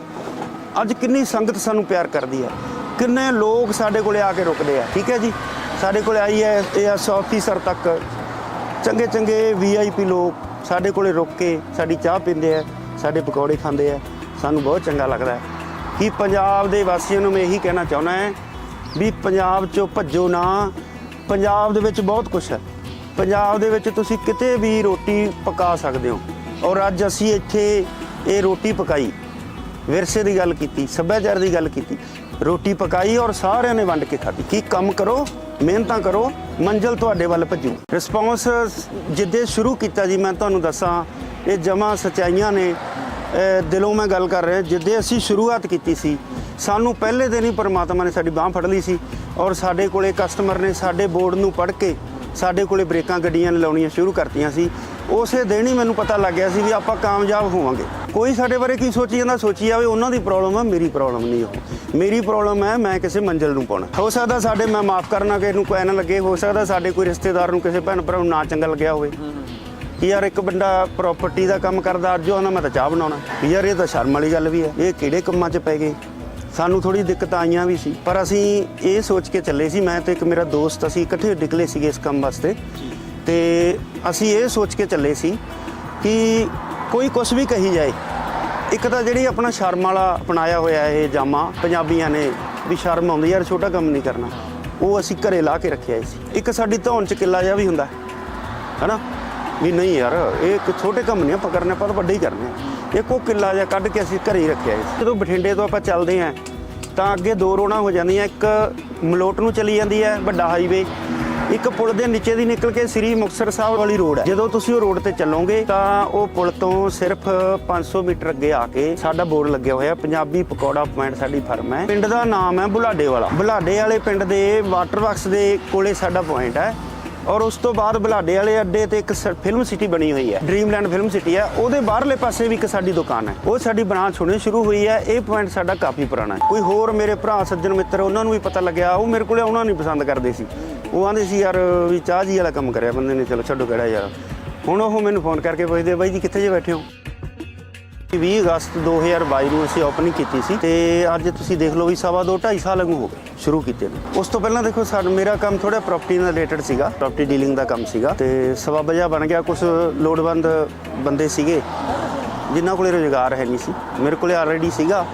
[SPEAKER 1] ਅੱਜ ਕਿੰਨੀ ਸੰਗਤ ਸਾਨੂੰ ਪਿਆਰ ਕਰਦੀ ਹੈ। ਕਿੰਨੇ ਲੋਕ ਸਾਡੇ ਕੋਲੇ ਆ ਕੇ ਰੁਕਦੇ ਆ, ਠੀਕ ਹੈ ਜੀ? ਸਾਡੇ ਕੋਲੇ ਆਈ ਹੈ ਇਹ ਅਫੀਸਰ ਤੱਕ ਚੰਗੇ ਚੰਗੇ ਵੀਆਈਪੀ ਲੋਕ ਸਾਡੇ ਕੋਲੇ ਰੁਕ ਕੇ ਸਾਡੀ ਚਾਹ ਪੀਂਦੇ ਆ, ਸਾਡੇ ਪਕੌੜੇ ਖਾਂਦੇ ਆ। ਸਾਨੂੰ ਬਹੁਤ ਚੰਗਾ ਲੱਗਦਾ ਹੈ। ਕਿ ਪੰਜਾਬ ਦੇ ਵਾਸੀਆਂ ਨੂੰ ਮੈਂ ਇਹੀ ਕਹਿਣਾ ਚਾਹੁੰਦਾ ਹੈ ਵੀ ਪੰਜਾਬ ਚੋਂ ਭੱਜੋ ਨਾ। ਪੰਜਾਬ ਦੇ ਵਿੱਚ ਬਹੁਤ ਕੁਝ ਹੈ। ਪੰਜਾਬ ਦੇ ਵਿੱਚ ਤੁਸੀਂ ਕਿਤੇ ਵੀ ਰੋਟੀ ਪਕਾ ਸਕਦੇ ਹੋ। ਔਰ ਅੱਜ ਅਸੀਂ ਇੱਥੇ ਇਹ ਰੋਟੀ ਪਕਾਈ। ਵਿਰਸੇ ਦੀ ਗੱਲ ਕੀਤੀ, ਸੱਭਿਆਚਾਰ ਦੀ ਗੱਲ ਕੀਤੀ। ਰੋਟੀ ਪਕਾਈ ਔਰ ਸਾਰਿਆਂ ਨੇ ਵੰਡ ਕੇ ਖਾਧੀ। ਕੀ ਕੰਮ ਕਰੋ, ਮਿਹਨਤਾਂ ਕਰੋ, ਮੰਜ਼ਿਲ ਤੁਹਾਡੇ ਵੱਲ ਭੱਜੂ। ਰਿਸਪੌਂਸ ਜਿੱਦੇ ਸ਼ੁਰੂ ਕੀਤਾ ਜੀ, ਮੈਂ ਤੁਹਾਨੂੰ ਦੱਸਾਂ, ਇਹ ਜਮਾ ਸਚਾਈਆਂ ਨੇ। ਦਿਲੋਂ ਮੈਂ ਗੱਲ ਕਰ ਰਿਹਾ, ਜਿੱਦੇ ਅਸੀਂ ਸ਼ੁਰੂਆਤ ਕੀਤੀ ਸੀ, ਸਾਨੂੰ ਪਹਿਲੇ ਦਿਨ ਹੀ ਪਰਮਾਤਮਾ ਨੇ ਸਾਡੀ ਬਾਹ ਫੜ ਲਈ ਸੀ। ਔਰ ਸਾਡੇ ਕੋਲੇ ਕਸਟਮਰ ਨੇ ਸਾਡੇ ਬੋਰਡ ਨੂੰ ਪੜ੍ਹ ਕੇ ਸਾਡੇ ਕੋਲੇ ਬ੍ਰੇਕਾਂ ਗੱਡੀਆਂ ਲਾਉਣੀਆਂ ਸ਼ੁਰੂ ਕਰਤੀਆਂ ਸੀ। ਉਸੇ ਦਿਨ ਹੀ ਮੈਨੂੰ ਪਤਾ ਲੱਗ ਗਿਆ ਸੀ ਵੀ ਆਪਾਂ ਕਾਮਯਾਬ ਹੋਵਾਂਗੇ। ਕੋਈ ਸਾਡੇ ਬਾਰੇ ਕੀ ਸੋਚੀ ਜਾਂਦਾ, ਸੋਚੀ ਜਾਵੇ ਉਹਨਾਂ ਦੀ ਪ੍ਰੋਬਲਮ ਹੈ ਮੇਰੀ ਪ੍ਰੋਬਲਮ ਨਹੀਂ ਉਹ। ਮੇਰੀ ਪ੍ਰੋਬਲਮ ਹੈ ਮੈਂ ਕਿਸੇ ਮੰਜ਼ਿਲ ਨੂੰ ਪਾਉਣਾ। ਹੋ ਸਕਦਾ ਸਾਡੇ, ਮੈਂ ਮਾਫ ਕਰਨਾ ਕਿ ਇਹਨੂੰ ਕੋਈ ਨਾ ਲੱਗੇ, ਹੋ ਸਕਦਾ ਸਾਡੇ ਕੋਈ ਰਿਸ਼ਤੇਦਾਰ ਨੂੰ ਕਿਸੇ ਭੈਣ ਭਰਾ ਨੂੰ ਨਾ ਚੰਗਾ ਲੱਗਿਆ ਹੋਵੇ। ਕਿ ਯਾਰ ਇੱਕ ਬੰਦਾ ਪ੍ਰਾਪਰਟੀ ਦਾ ਕੰਮ ਕਰਦਾ, ਅੱਜ ਉਹ ਮੈਂ ਤਾਂ ਚਾਹ ਬਣਾਉਣਾ। ਯਾਰ ਇਹ ਤਾਂ ਸ਼ਰਮ ਵਾਲੀ ਗੱਲ ਵੀ ਹੈ ਇਹ ਕਿਹੜੇ ਕੰਮਾਂ 'ਚ ਪੈ ਗਏ? ਸਾਨੂੰ ਥੋੜੀ ਦਿੱਕਤਾਂ ਆਈਆਂ ਵੀ ਸੀ, ਪਰ ਅਸੀਂ ਇਹ ਸੋਚ ਕੇ ਚੱਲੇ ਸੀ, ਮੈਂ ਤੇ ਇੱਕ ਮੇਰਾ ਦੋਸਤ ਅਸੀਂ ਇਕੱਠੇ ਨਿਕਲੇ ਸੀਗੇ ਇਸ ਕੰਮ ਵਾਸਤੇ। ਤੇ ਅਸੀਂ ਇਹ ਸੋਚ ਕੇ ਚੱਲੇ ਸੀ ਕਿ ਕੋਈ ਕੁਝ ਵੀ ਕਹੀ ਜਾਏ, ਇੱਕ ਤਾਂ ਜਿਹੜੀ ਆਪਣਾ ਸ਼ਰਮ ਵਾਲਾ ਅਪਣਾਇਆ ਹੋਇਆ ਇਹ ਜਾਮਾ, ਪੰਜਾਬੀਆਂ ਨੇ ਵੀ ਸ਼ਰਮ ਆਉਂਦੀ, ਯਾਰ ਛੋਟਾ ਕੰਮ ਨਹੀਂ ਕਰਨਾ। ਉਹ ਅਸੀਂ ਘਰੇ ਲਾ ਕੇ ਰੱਖਿਆ ਸੀ। ਇੱਕ ਸਾਡੀ ਧੌਣ ਚ ਕਿੱਲਾ ਜਿਹਾ ਵੀ ਹੁੰਦਾ, ਹੈਨਾ? ਵੀ ਨਹੀਂ ਯਾਰ, ਇਹ ਇੱਕ ਛੋਟੇ ਕੰਮ ਨਹੀਂ, ਆਪਾਂ ਕਰਨੇ, ਆਪਾਂ ਤਾਂ ਵੱਡੇ ਹੀ ਕਰਨੇ ਆ। ਇੱਕ ਉਹ ਕਿੱਲਾ ਜਿਹਾ ਕੱਢ ਕੇ ਅਸੀਂ ਘਰੇ ਹੀ ਰੱਖਿਆ ਸੀ ਜਦੋਂ ਬਠਿੰਡੇ ਤੋਂ ਆਪਾਂ ਚੱਲਦੇ ਆਂ ਤਾਂ ਅੱਗੇ ਦੋ ਰੋਡਾਂ ਹੋ ਜਾਂਦੀਆਂ, ਇੱਕ ਮਲੋਟ ਨੂੰ ਚਲੀ ਜਾਂਦੀ ਹੈ, ਵੱਡਾ ਹਾਈਵੇ ਇੱਕ ਪੁਲ ਦੇ ਨੀਚੇ ਦੀ ਨਿਕਲ ਕੇ ਸ੍ਰੀ ਮੁਕਤਸਰ ਸਾਹਿਬ ਵਾਲੀ ਰੋਡ ਹੈ। ਜਦੋਂ ਤੁਸੀਂ ਉਹ ਰੋਡ ਤੇ ਚੱਲੋਗੇ, ਤਾਂ ਉਹ ਪੁਲ ਤੋਂ ਸਿਰਫ 500 ਮੀਟਰ ਅੱਗੇ ਆ ਕੇ ਸਾਡਾ ਬੋਰਡ ਲੱਗਿਆ ਹੋਇਆ, ਪੰਜਾਬੀ ਪਕੌੜਾ ਪੁਆਇੰਟ ਸਾਡੀ ਫਰਮ ਹੈ। ਪਿੰਡ ਦਾ ਨਾਮ ਹੈ ਬੁਲਾਡੇ ਵਾਲਾ। ਬੁਲਾਡੇ ਵਾਲੇ ਪਿੰਡ ਦੇ ਵਾਟਰ ਵਰਕਸ ਦੇ ਕੋਲੇ ਸਾਡਾ ਪੁਆਇੰਟ ਹੈ। ਔਰ ਉਸ ਤੋਂ ਬਾਅਦ ਬੁਲਾਡੇ ਵਾਲੇ ਅੱਡੇ ਤੇ ਇੱਕ ਸ- ਫਿਲਮ ਸਿਟੀ ਬਣੀ ਹੋਈ ਹੈ। ਡ੍ਰੀਮਲੈਂਡ ਫਿਲਮ ਸਿਟੀ ਹੈ। ਉਹਦੇ ਬਾਹਰਲੇ ਪਾਸੇ ਵੀ ਇੱਕ ਸਾਡੀ ਦੁਕਾਨ ਹੈ। ਉਹ ਸਾਡੀ ਬ੍ਰਾਂਚ ਹੁਣੇ ਸ਼ੁਰੂ ਹੋਈ ਹੈ। ਇਹ ਪੁਆਇੰਟ ਸਾਡਾ ਕਾਫੀ ਪੁਰਾਣਾ ਹੈ। ਕੋਈ ਹੋਰ ਮੇਰੇ ਭਰਾ, ਸੱਜਣ ਮਿੱਤਰ, ਉਹਨਾਂ ਨੂੰ ਵੀ ਪਤਾ ਲੱਗਿਆ। ਉਹ ਮੇਰੇ ਕੋਲੇ ਆਉਣਾ ਨਹੀਂ ਪਸੰਦ ਕਰਦੇ ਸੀ। ਉਹ ਆਂਦੇ ਸੀ, ਯਾਰ, ਵੀ ਚਾਹ ਜੀ ਵਾਲਾ ਕੰਮ ਕਰਿਆ ਬੰਦੇ ਨੇ। ਚਲੋ, ਛੱਡੋ ਕਿਹੜਾ ਯਾਰ। ਹੁਣ ਉਹ ਮੈਨੂੰ ਫੋਨ ਕਰਕੇ ਪੁੱਛਦੇ ਬਾਈ ਜੀ, ਕਿੱਥੇ ਜੇ ਬੈਠੇ ਹੋ? 20 ਅਗਸਤ 2022 ਨੂੰ ਅਸੀਂ ਓਪਨਿੰਗ ਕੀਤੀ ਸੀ ਤੇ ਅੱਜ ਤੁਸੀਂ ਦੇਖ ਲਓ ਵੀ ਸਵਾ ਦੋ 2.5 ਸਾਲ ਵਾਂਗੂ ਹੋ ਗਏ ਸ਼ੁਰੂ ਕੀਤੇ ਨੂੰ। ਉਸ ਤੋਂ ਪਹਿਲਾਂ ਦੇਖੋ ਸਾਡਾ, ਮੇਰਾ ਕੰਮ ਥੋੜਾ ਪ੍ਰਾਪਰਟੀ ਨਾਲ ਰਿਲੇਟਡ ਸੀਗਾ ਪ੍ਰਾਪਰਟੀ ਡੀਲਿੰਗ ਦਾ ਕੰਮ ਸੀਗਾ ਤੇ ਸਵਾ ਜਿਹਾ ਬਣ ਗਿਆ ਕੁਝ ਲੋੜਵੰਦ ਬੰਦੇ ਸੀਗੇ, ਜਿਨ੍ਹਾਂ ਕੋਲੇ ਰੋਜ਼ਗਾਰ ਹੈ ਨਹੀਂ ਸੀ, ਮੇਰੇ ਕੋਲੇ ਆਲਰੇਡੀ ਸੀਗਾ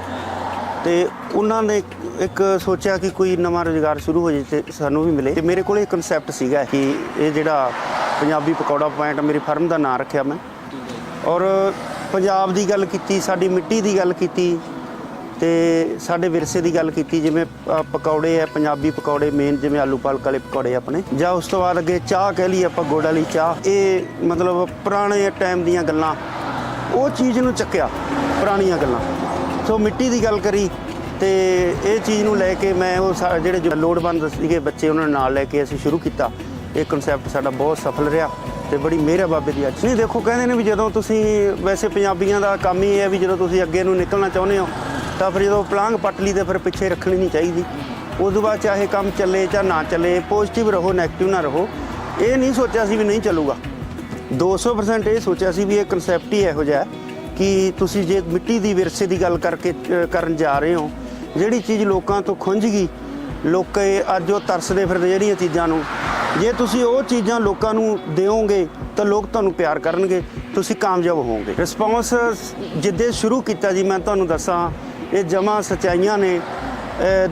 [SPEAKER 1] ਤੇ ਉਹਨਾਂ ਨੇ ਇੱਕ ਸੋਚਿਆ ਕਿ ਕੋਈ ਨਵਾਂ ਰੋਜ਼ਗਾਰ ਸ਼ੁਰੂ ਹੋ ਜੇ ਤੇ ਸਾਨੂੰ ਵੀ ਮਿਲੇ ਤੇ ਮੇਰੇ ਕੋਲੇ ਕਨਸੈਪਟ ਸੀਗਾ ਕਿ ਇਹ ਜਿਹੜਾ ਪੰਜਾਬੀ ਪਕੌੜਾ ਪੁਆਇੰਟ ਮੇਰੀ ਫਰਮ ਦਾ ਨਾਮ ਰੱਖਿਆ ਮੈਂ ਔਰ ਪੰਜਾਬ ਦੀ ਗੱਲ ਕੀਤੀ, ਸਾਡੀ ਮਿੱਟੀ ਦੀ ਗੱਲ ਕੀਤੀ ਤੇ ਸਾਡੇ ਵਿਰਸੇ ਦੀ ਗੱਲ ਕੀਤੀ, ਜਿਵੇਂ ਪਕੌੜੇ ਆ ਪੰਜਾਬੀ ਪਕੌੜੇ ਮੇਨ ਜਿਵੇਂ ਆਲੂ ਪਾਲਕ ਵਾਲੇ ਪਕੌੜੇ ਆਪਣੇ। ਜਾਂ ਉਸ ਤੋਂ ਬਾਅਦ ਅੱਗੇ ਚਾਹ ਕਹਿ ਲਈ ਆਪਾਂ, ਗੁੜ ਵਾਲੀ ਚਾਹ। ਇਹ ਮਤਲਬ ਪੁਰਾਣੇ ਟਾਈਮ ਦੀਆਂ ਗੱਲਾਂ। ਉਹ ਚੀਜ਼ ਨੂੰ ਚੱਕਿਆ, ਪੁਰਾਣੀਆਂ ਗੱਲਾਂ। ਸੋ ਮਿੱਟੀ ਦੀ ਗੱਲ ਕਰੀ ਤੇ ਇਹ ਚੀਜ਼ ਨੂੰ ਲੈ ਕੇ ਮੈਂ ਉਹ ਸਾ- ਜਿਹੜੇ ਜੋ ਲੋੜਵੰਦ ਸੀਗੇ ਬੱਚੇ, ਉਹਨਾਂ ਨੂੰ ਨਾਲ ਲੈ ਕੇ ਅਸੀਂ ਸ਼ੁਰੂ ਕੀਤਾ। ਇਹ ਕਨਸੈਪਟ ਸਾਡਾ ਬਹੁਤ ਸਫਲ ਰਿਹਾ। ਤੇ ਬੜੀ ਮਿਹਰ ਬਾਬੇ ਦੀ ਅੱਜ। ਨਹੀਂ, ਦੇਖੋ, ਕਹਿੰਦੇ ਨੇ ਵੀ ਜਦੋਂ ਤੁਸੀਂ ਵੈਸੇ ਪੰਜਾਬੀਆਂ ਦਾ ਕੰਮ ਹੀ ਇਹ ਹੈ ਵੀ ਜਦੋਂ ਤੁਸੀਂ ਅੱਗੇ ਨੂੰ ਨਿਕਲਣਾ ਚਾਹੁੰਦੇ ਹੋ, ਤਾਂ ਫਿਰ ਜਦੋਂ ਪਲਾਂਗ ਪੱਟ ਲਈ ਤੇ ਫਿਰ ਪਿੱਛੇ ਰੱਖਣੀ ਨਹੀਂ ਚਾਹੀਦੀ। ਉਸ ਤੋਂ ਬਾਅਦ ਚਾਹੇ ਕੰਮ ਚੱਲੇ ਜਾਂ ਨਾ ਚੱਲੇ ਪੋਜ਼ਿਟਿਵ ਰਹੋ ਨੈਗੇਟਿਵ ਨਾ ਰਹੋ, ਇਹ ਨਹੀਂ ਸੋਚਿਆ ਸੀ ਵੀ ਨਹੀਂ ਚੱਲੂਗਾ। 200% ਇਹ ਸੋਚਿਆ ਸੀ ਵੀ ਇਹ ਕਨਸੈਪਟ ਹੀ ਇਹੋ ਜਿਹਾ ਕਿ ਤੁਸੀਂ ਜੇ ਮਿੱਟੀ ਦੀ ਵਿਰਸੇ ਦੀ ਗੱਲ ਕਰਕੇ ਕਰਨ ਜਾ ਰਹੇ ਹੋ, ਜਿਹੜੀ ਚੀਜ਼ ਲੋਕਾਂ ਤੋਂ ਖੁੰਝ ਗਈ, ਲੋਕੇ ਅੱਜ ਉਹ ਤਰਸਦੇ ਫਿਰਦੇ ਜਿਹੜੀਆਂ ਚੀਜ਼ਾਂ ਨੂੰ ਜੇ ਤੁਸੀਂ ਉਹ ਚੀਜ਼ਾਂ ਲੋਕਾਂ ਨੂੰ ਦਿਓਗੇ, ਤਾਂ ਲੋਕ ਤੁਹਾਨੂੰ ਪਿਆਰ ਕਰਨਗੇ, ਤੁਸੀਂ ਕਾਮਯਾਬ ਹੋਵੋਗੇ। ਰਿਸਪੌਂਸ ਜਿੱਦੇ ਸ਼ੁਰੂ ਕੀਤਾ ਜੀ, ਮੈਂ ਤੁਹਾਨੂੰ ਦੱਸਾਂ, ਇਹ ਜਮਾ ਸਚਾਈਆਂ ਨੇ।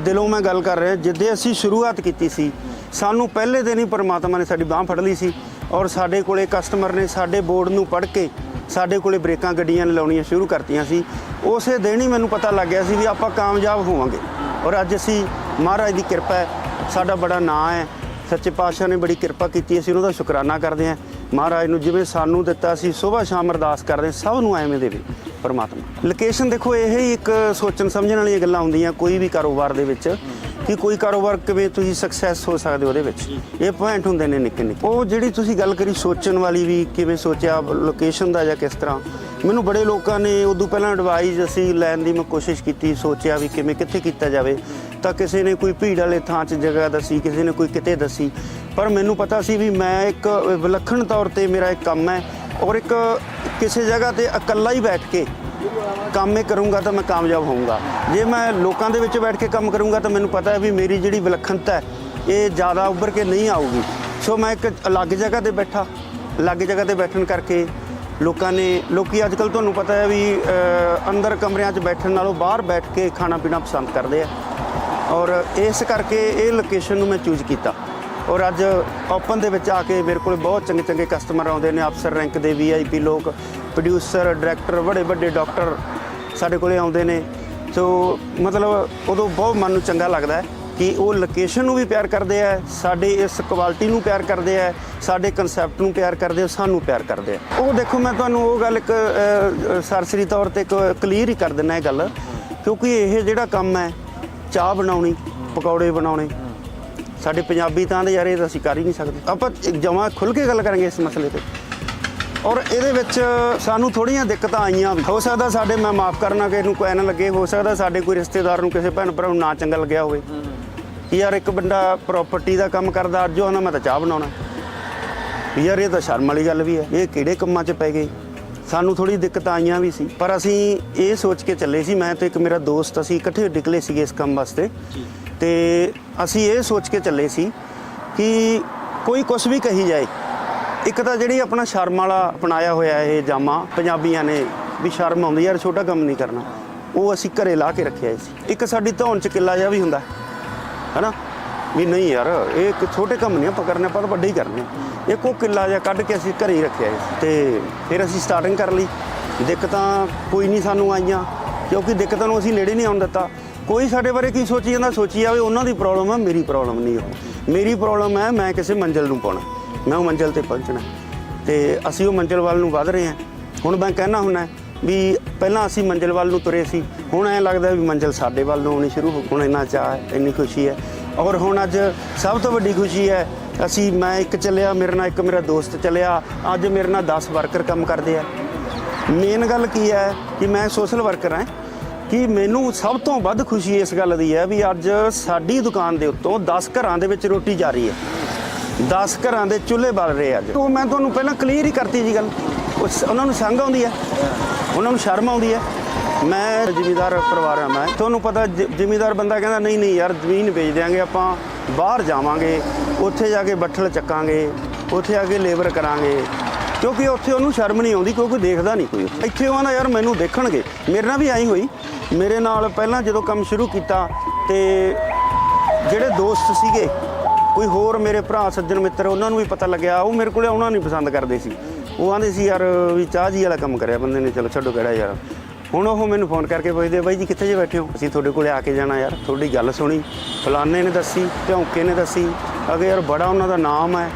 [SPEAKER 1] ਦਿਲੋਂ ਮੈਂ ਗੱਲ ਕਰ ਰਿਹਾ, ਜਿੱਦੇ ਅਸੀਂ ਸ਼ੁਰੂਆਤ ਕੀਤੀ ਸੀ, ਸਾਨੂੰ ਪਹਿਲੇ ਦਿਨ ਹੀ ਪਰਮਾਤਮਾ ਨੇ ਸਾਡੀ ਬਾਹ ਫੜ ਲਈ ਸੀ, ਔਰ ਸਾਡੇ ਕੋਲੇ ਕਸਟਮਰ ਨੇ ਸਾਡੇ ਬੋਰਡ ਨੂੰ ਪੜ੍ਹ ਕੇ ਸਾਡੇ ਕੋਲੇ ਬ੍ਰੇਕਾਂ ਗੱਡੀਆਂ ਲਾਉਣੀਆਂ ਸ਼ੁਰੂ ਕਰਤੀਆਂ ਸੀ। ਉਸੇ ਦਿਨ ਹੀ ਮੈਨੂੰ ਪਤਾ ਲੱਗ ਗਿਆ ਸੀ ਵੀ ਆਪਾਂ ਕਾਮਯਾਬ ਹੋਵਾਂਗੇ। ਔਰ ਅੱਜ ਅਸੀਂ ਮਹਾਰਾਜ ਦੀ ਕਿਰਪਾ ਹੈ, ਸਾਡਾ ਬੜਾ ਨਾਂ ਹੈ ਸੱਚੇ ਪਾਤਸ਼ਾਹ ਨੇ ਬੜੀ ਕਿਰਪਾ ਕੀਤੀ ਅਸੀਂ ਉਹਨਾਂ ਦਾ ਸ਼ੁਕਰਾਨਾ ਕਰਦੇ ਹਾਂ। ਮਹਾਰਾਜ ਨੂੰ ਜਿਵੇਂ ਸਾਨੂੰ ਦਿੱਤਾ ਸੀ ਸਵੇਰ ਸ਼ਾਮ ਅਰਦਾਸ ਕਰਦੇ ਹਾਂ, ਸਭ ਨੂੰ ਐਵੇਂ ਦੇਵੇ ਪਰਮਾਤਮਾ। ਲੋਕੇਸ਼ਨ ਦੇਖੋ ਇਹ ਹੀ ਇੱਕ ਸੋਚਣ ਸਮਝਣ ਵਾਲੀਆਂ ਗੱਲਾਂ ਹੁੰਦੀਆਂ ਕੋਈ ਵੀ ਕਾਰੋਬਾਰ ਦੇ ਵਿੱਚ ਕਿ ਕੋਈ ਕਾਰੋਬਾਰ ਕਿਵੇਂ ਤੁਸੀਂ ਸਕਸੈਸ ਹੋ ਸਕਦੇ ਹੋ ਉਹਦੇ ਵਿੱਚ। ਇਹ ਪੁਆਇੰਟ ਹੁੰਦੇ ਨੇ ਨਿੱਕੇ ਨਿੱਕੇ। ਉਹ ਜਿਹੜੀ ਤੁਸੀਂ ਗੱਲ ਕਰੀ ਸੋਚਣ ਵਾਲੀ ਵੀ ਕਿਵੇਂ ਸੋਚਿਆ ਲੋਕੇਸ਼ਨ ਦਾ ਜਾਂ ਕਿਸ ਤਰ੍ਹਾਂ ਮੈਨੂੰ ਬੜੇ ਲੋਕਾਂ ਨੇ ਉਦੋਂ ਪਹਿਲਾਂ ਐਡਵਾਈਸ ਅਸੀਂ ਲੈਣ ਦੀ ਮੈਂ ਕੋਸ਼ਿਸ਼ ਕੀਤੀ ਸੋਚਿਆ ਵੀ ਕਿਵੇਂ ਕਿੱਥੇ ਕੀਤਾ ਜਾਵੇ। ਤਾਂ ਕਿਸੇ ਨੇ ਕੋਈ ਭੀੜ ਵਾਲੇ ਥਾਂ 'ਚ ਜਗ੍ਹਾ ਦੱਸੀ, ਕਿਸੇ ਨੇ ਕੋਈ ਕਿਤੇ ਦੱਸੀ। ਪਰ ਮੈਨੂੰ ਪਤਾ ਸੀ ਵੀ ਮੈਂ ਇੱਕ ਵਿਲੱਖਣ ਤੌਰ ਤੇ ਮੇਰਾ ਇੱਕ ਕੰਮ ਹੈ ਔਰ ਇੱਕ ਕਿਸੇ ਜਗ੍ਹਾ ਤੇ ਇਕੱਲਾ ਹੀ ਬੈਠ ਕੇ ਕੰਮ ਇਹ ਕਰੂੰਗਾ ਤਾਂ ਮੈਂ ਕਾਮਯਾਬ ਹੋਊਂਗਾ। ਜੇ ਮੈਂ ਲੋਕਾਂ ਦੇ ਵਿੱਚ ਬੈਠ ਕੇ ਕੰਮ ਕਰੂੰਗਾ ਤਾਂ ਮੈਨੂੰ ਪਤਾ ਹੈ ਵੀ ਮੇਰੀ ਜਿਹੜੀ ਵਿਲੱਖਣਤਾ ਹੈ, ਇਹ ਜ਼ਿਆਦਾ ਉੱਭਰ ਕੇ ਨਹੀਂ ਆਊਗੀ। ਸੋ ਮੈਂ ਇੱਕ ਅਲੱਗ ਜਗ੍ਹਾ ਤੇ ਬੈਠਾ, ਅਲੱਗ ਜਗ੍ਹਾ ਤੇ ਬੈਠਣ ਕਰਕੇ ਲੋਕਾਂ ਨੇ, ਲੋਕੀ ਅੱਜ ਕੱਲ ਤੁਹਾਨੂੰ ਪਤਾ ਹੈ ਵੀ ਅੰਦਰ ਕਮਰਿਆਂ 'ਚ ਬੈਠਣ ਨਾਲੋਂ ਬਾਹਰ ਬੈਠ ਕੇ ਖਾਣਾ ਪੀਣਾ ਪਸੰਦ ਕਰਦੇ ਆ। ਔਰ ਇਸ ਕਰਕੇ ਇਹ ਲੋਕੇਸ਼ਨ ਨੂੰ ਮੈਂ ਚੂਜ਼ ਕੀਤਾ। ਔਰ ਅੱਜ ਓਪਨ ਦੇ ਵਿੱਚ ਆ ਕੇ ਮੇਰੇ ਕੋਲ ਬਹੁਤ ਚੰਗੇ ਚੰਗੇ ਕਸਟਮਰ ਆਉਂਦੇ ਨੇ ਅਫਸਰ ਰੈਂਕ ਦੇ ਵੀਆਈਪੀ ਲੋਕ ਪ੍ਰੋਡਿਊਸਰ ਡਾਇਰੈਕਟਰ ਬੜੇ ਵੱਡੇ ਡਾਕਟਰ ਸਾਡੇ ਕੋਲੇ ਆਉਂਦੇ ਨੇ। ਸੋ ਮਤਲਬ ਉਦੋਂ ਬਹੁਤ ਮਨ ਨੂੰ ਚੰਗਾ ਲੱਗਦਾ ਹੈ ਕਿ ਉਹ ਲੋਕੇਸ਼ਨ ਨੂੰ ਵੀ ਪਿਆਰ ਕਰਦੇ ਆ, ਸਾਡੇ ਇਸ ਕੁਆਲਿਟੀ ਨੂੰ ਪਿਆਰ ਕਰਦੇ ਆ, ਸਾਡੇ ਕਨਸੈਪਟ ਨੂੰ ਪਿਆਰ ਕਰਦੇ ਆ, ਸਾਨੂੰ ਪਿਆਰ ਕਰਦੇ ਆ। ਉਹ ਦੇਖੋ, ਮੈਂ ਤੁਹਾਨੂੰ ਉਹ ਗੱਲ ਇੱਕ ਸਰਸਰੀ ਤੌਰ ਤੇ ਕਲੀਅਰ ਹੀ ਕਰ ਦਿੰਦਾ ਇਹ ਗੱਲ। ਕਿਉਂਕਿ ਇਹ ਜਿਹੜਾ ਕੰਮ ਹੈ ਚਾਹ ਬਣਾਉਣੀ ਪਕੌੜੇ ਬਣਾਉਣੇ। ਸਾਡੇ ਪੰਜਾਬੀ ਤਾਂ ਦੇ ਯਾਰ ਇਹ ਤਾਂ ਅਸੀਂ ਕਰ ਹੀ ਨਹੀਂ ਸਕਦੇ। ਆਪਾਂ ਜਮਾ ਖੁੱਲ ਕੇ ਗੱਲ ਕਰਾਂਗੇ ਇਸ ਮਸਲੇ ਤੇ। ਔਰ ਇਹਦੇ ਵਿੱਚ ਸਾਨੂੰ ਥੋੜੀਆਂ ਦਿੱਕਤਾਂ ਆਈਆਂ ਵੀ। ਹੋ ਸਕਦਾ ਸਾਡੇ ਮੈਂ ਮਾਫ ਕਰਨਾ ਕਿ ਇਹਨੂੰ ਕੋਈ ਨਾ ਲੱਗੇ। ਹੋ ਸਕਦਾ ਸਾਡੇ ਕੋਈ ਰਿਸ਼ਤੇਦਾਰ ਨੂੰ ਕਿਸੇ ਭੈਣ ਭਰਾ ਨੂੰ ਨਾ ਚੰਗਾ ਲੱਗਿਆ ਹੋਵੇ। ਯਾਰ ਇੱਕ ਬੰਦਾ ਪ੍ਰਾਪਰਟੀ ਦਾ ਕੰਮ ਕਰਦਾ ਅੱਜ ਉਹ ਨਾ ਮੈਂ ਤਾਂ ਚਾਹ ਬਣਾਉਣਾ। ਯਾਰ ਇਹ ਤਾਂ ਸ਼ਰਮ ਵਾਲੀ ਗੱਲ ਵੀ ਹੈ। ਇਹ ਕਿਹੜੇ ਕੰਮਾਂ 'ਚ ਪੈ ਗਏ? ਸਾਨੂੰ ਥੋੜੀ ਦਿੱਕਤਾਂ ਆਈਆਂ ਵੀ ਸੀ। ਪਰ ਅਸੀਂ ਇਹ ਸੋਚ ਕੇ ਚੱਲੇ ਸੀ, ਮੈਂ ਤੇ ਇੱਕ ਮੇਰਾ ਦੋਸਤ ਅਸੀਂ ਇਕੱਠੇ ਨਿਕਲੇ ਸੀਗੇ ਇਸ ਕੰਮ ਵਾਸਤੇ। ਤੇ ਅਸੀਂ ਇਹ ਸੋਚ ਕੇ ਚੱਲੇ ਸੀ ਕਿ ਕੋਈ ਕੁਝ ਵੀ ਕਹੀ ਜਾਏ, ਇੱਕ ਤਾਂ ਜਿਹੜੀ ਆਪਣਾ ਸ਼ਰਮ ਵਾਲਾ ਅਪਣਾਇਆ ਹੋਇਆ ਇਹ ਜਾਮਾ, ਪੰਜਾਬੀਆਂ ਨੇ ਵੀ ਸ਼ਰਮ ਆਉਂਦੀ, ਯਾਰ ਛੋਟਾ ਕੰਮ ਨਹੀਂ ਕਰਨਾ। ਉਹ ਅਸੀਂ ਘਰੇ ਲਾ ਕੇ ਰੱਖਿਆ ਸੀ। ਇੱਕ ਸਾਡੀ ਧੌਣ ਚ ਕਿੱਲਾ ਜਿਹਾ ਵੀ ਹੁੰਦਾ, ਹੈਨਾ? ਵੀ ਨਹੀਂ ਯਾਰ, ਇਹ ਇੱਕ ਛੋਟੇ ਕੰਮ ਨਹੀਂ ਆਪਾਂ ਕਰਨੇ, ਆਪਾਂ ਤਾਂ ਵੱਡੇ ਹੀ ਕਰਨੇ ਇੱਕ ਉਹ ਕਿੱਲਾ ਜਿਹਾ ਕੱਢ ਕੇ ਅਸੀਂ ਘਰੇ ਹੀ ਰੱਖਿਆ ਸੀ ਤੇ ਫਿਰ ਅਸੀਂ ਸਟਾਰਟਿੰਗ ਕਰ ਲਈ। ਦਿੱਕਤਾਂ ਕੋਈ ਨਹੀਂ ਸਾਨੂੰ ਆਈਆਂ, ਕਿਉਂਕਿ ਦਿੱਕਤਾਂ ਨੂੰ ਅਸੀਂ ਨੇੜੇ ਨਹੀਂ ਆਉਣ ਦਿੱਤਾ। ਕੋਈ ਸਾਡੇ ਬਾਰੇ ਕੀ ਸੋਚੀ ਜਾਂਦਾ, ਸੋਚੀ ਜਾਵੇ ਉਹਨਾਂ ਦੀ ਪ੍ਰੋਬਲਮ ਹੈ ਮੇਰੀ ਪ੍ਰੋਬਲਮ ਨਹੀਂ ਉਹ ਮੇਰੀ ਪ੍ਰੋਬਲਮ ਹੈ ਮੈਂ ਕਿਸੇ ਮੰਜ਼ਿਲ ਨੂੰ ਪਾਉਣਾ, ਮੈਂ ਉਹ ਮੰਜ਼ਿਲ ਤੇ ਪਹੁੰਚਣਾ। ਤੇ ਅਸੀਂ ਉਹ ਮੰਜ਼ਿਲ ਵੱਲ ਨੂੰ ਵਧ ਰਹੇ ਹਾਂ ਹੁਣ ਮੈਂ ਕਹਿਣਾ ਹੁੰਦਾ ਵੀ ਪਹਿਲਾਂ ਅਸੀਂ ਮੰਜ਼ਿਲ ਵੱਲ ਨੂੰ ਤੁਰੇ ਸੀ, ਹੁਣ ਐਂ ਲੱਗਦਾ ਵੀ ਮੰਜ਼ਿਲ ਸਾਡੇ ਵੱਲ ਨੂੰ ਆਉਣੀ ਸ਼ੁਰੂ ਹੋ ਹੁਣ ਇੰਨਾ ਚਾਹ ਇੰਨੀ ਖੁਸ਼ੀ ਹੈ। ਔਰ ਹੁਣ ਅੱਜ ਸਭ ਤੋਂ ਵੱਡੀ ਖੁਸ਼ੀ ਹੈ, ਅਸੀਂ, ਮੈਂ ਇੱਕ ਚੱਲਿਆ, ਮੇਰੇ ਨਾਲ ਇੱਕ ਮੇਰਾ ਦੋਸਤ ਚੱਲਿਆ, ਅੱਜ ਮੇਰੇ ਨਾਲ 10 ਵਰਕਰ ਕੰਮ ਕਰਦੇ ਆ। ਮੇਨ ਗੱਲ ਕੀ ਹੈ ਕਿ ਮੈਂ ਸੋਸ਼ਲ ਵਰਕਰ ਹਾਂ, ਕਿ ਮੈਨੂੰ ਸਭ ਤੋਂ ਵੱਧ ਖੁਸ਼ੀ ਇਸ ਗੱਲ ਦੀ ਹੈ ਵੀ ਅੱਜ ਸਾਡੀ ਦੁਕਾਨ ਦੇ ਉੱਤੋਂ 10 ਘਰਾਂ ਦੇ ਵਿੱਚ ਰੋਟੀ ਜਾ ਰਹੀ ਹੈ। 10 ਘਰਾਂ ਦੇ ਚੁੱਲ੍ਹੇ ਬਲ ਰਹੇ ਅੱਜ। ਉਹ ਮੈਂ ਤੁਹਾਨੂੰ ਪਹਿਲਾਂ ਕਲੀਅਰ ਹੀ ਕਰਤੀ ਜੀ ਗੱਲ। ਉਹਨਾਂ ਨੂੰ ਸੰਗ ਆਉਂਦੀ ਹੈ, ਉਹਨਾਂ ਨੂੰ ਸ਼ਰਮ ਆਉਂਦੀ ਹੈ। ਮੈਂ ਜ਼ਿਮੀਦਾਰ ਪਰਿਵਾਰ ਹਾਂ ਮੈਂ। ਤੁਹਾਨੂੰ ਪਤਾ ਜ਼ਿਮੀਦਾਰ ਬੰਦਾ ਕਹਿੰਦਾ, ਨਹੀਂ ਨਹੀਂ ਯਾਰ, ਜ਼ਮੀਨ ਵੇਚ ਦਿਆਂਗੇ, ਆਪਾਂ ਬਾਹਰ ਜਾਵਾਂਗੇ, ਉੱਥੇ ਜਾ ਕੇ ਬੱਠਲ ਚੱਕਾਂਗੇ, ਉੱਥੇ ਆ ਕੇ ਲੇਬਰ ਕਰਾਂਗੇ। ਕਿਉਂਕਿ ਉੱਥੇ ਉਹਨੂੰ ਸ਼ਰਮ ਨਹੀਂ ਆਉਂਦੀ, ਕਿਉਂਕਿ ਦੇਖਦਾ ਨਹੀਂ ਕੋਈ ਇੱਥੇ ਉਹ ਆਂਦਾ ਯਾਰ, ਮੈਨੂੰ ਦੇਖਣਗੇ। ਮੇਰੇ ਨਾਲ ਵੀ ਆਈ ਹੋਈ। ਮੇਰੇ ਨਾਲ ਪਹਿਲਾਂ ਜਦੋਂ ਕੰਮ ਸ਼ੁਰੂ ਕੀਤਾ ਤੇ ਜਿਹੜੇ ਦੋਸਤ ਸੀਗੇ, ਕੋਈ ਹੋਰ ਮੇਰੇ ਭਰਾ, ਸੱਜਣ ਮਿੱਤਰ, ਉਹਨਾਂ ਨੂੰ ਵੀ ਪਤਾ ਲੱਗਿਆ। ਉਹ ਮੇਰੇ ਕੋਲੇ ਆਉਣਾ ਨਹੀਂ ਪਸੰਦ ਕਰਦੇ ਸੀ। ਉਹ ਆਂਦੇ ਸੀ, ਯਾਰ, ਵੀ ਚਾਹ ਜੀ ਵਾਲਾ ਕੰਮ ਕਰਿਆ ਬੰਦੇ ਨੇ, ਚਲੋ ਛੱਡੋ, ਕਿਹੜਾ ਯਾਰ। ਹੁਣ ਉਹ ਮੈਨੂੰ ਫੋਨ ਕਰਕੇ ਪੁੱਛਦੇ ਬਾਈ ਜੀ ਕਿੱਥੇ ਜੇ ਬੈਠੇ ਹੋ? ਅਸੀਂ ਤੁਹਾਡੇ ਕੋਲੇ ਆ ਕੇ ਜਾਣਾ ਯਾਰ ਤੁਹਾਡੀ ਗੱਲ ਸੁਣੀ ਫਲਾਣੇ ਨੇ ਦੱਸੀ ਝੌਂਕੇ ਨੇ ਦੱਸੀ। ਅਗੇ ਯਾਰ ਬੜਾ ਉਹਨਾਂ ਦਾ ਨਾਮ ਹੈ।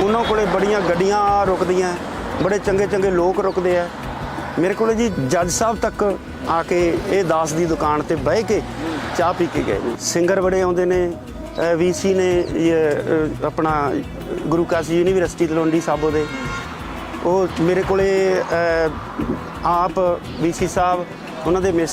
[SPEAKER 1] ਉਹਨਾਂ ਕੋਲੇ ਬੜੀਆਂ ਗੱਡੀਆਂ ਰੁਕਦੀਆਂ ਬੜੇ ਚੰਗੇ ਚੰਗੇ ਲੋਕ ਰੁਕਦੇ ਆ। ਮੇਰੇ ਕੋਲੇ ਜੀ ਜੱਜ ਸਾਹਿਬ ਤੱਕ ਆ ਕੇ ਇਹ ਦਾਸ ਦੀ ਦੁਕਾਨ ਤੇ ਬਹਿ ਕੇ ਚਾਹ ਪੀ ਕੇ ਗਏ। ਸਿੰਗਰ ਬੜੇ ਆਉਂਦੇ ਨੇ ਵੀਸੀ ਨੇ ਇਹ, ਅ, ਆਪਣਾ ਗੁਰੂ ਕਾਸ਼ੀ ਯੂਨੀਵਰਸਿਟੀ ਤਲਵੰਡੀ ਸਾਬੋ ਦੇ। ਉਹ ਮੇਰੇ ਕੋਲੇ ਅ, ਆਪ ਵੀਸੀ ਸਾਹਿਬ ਉਹਨਾਂ ਦੇ ਮਿਸ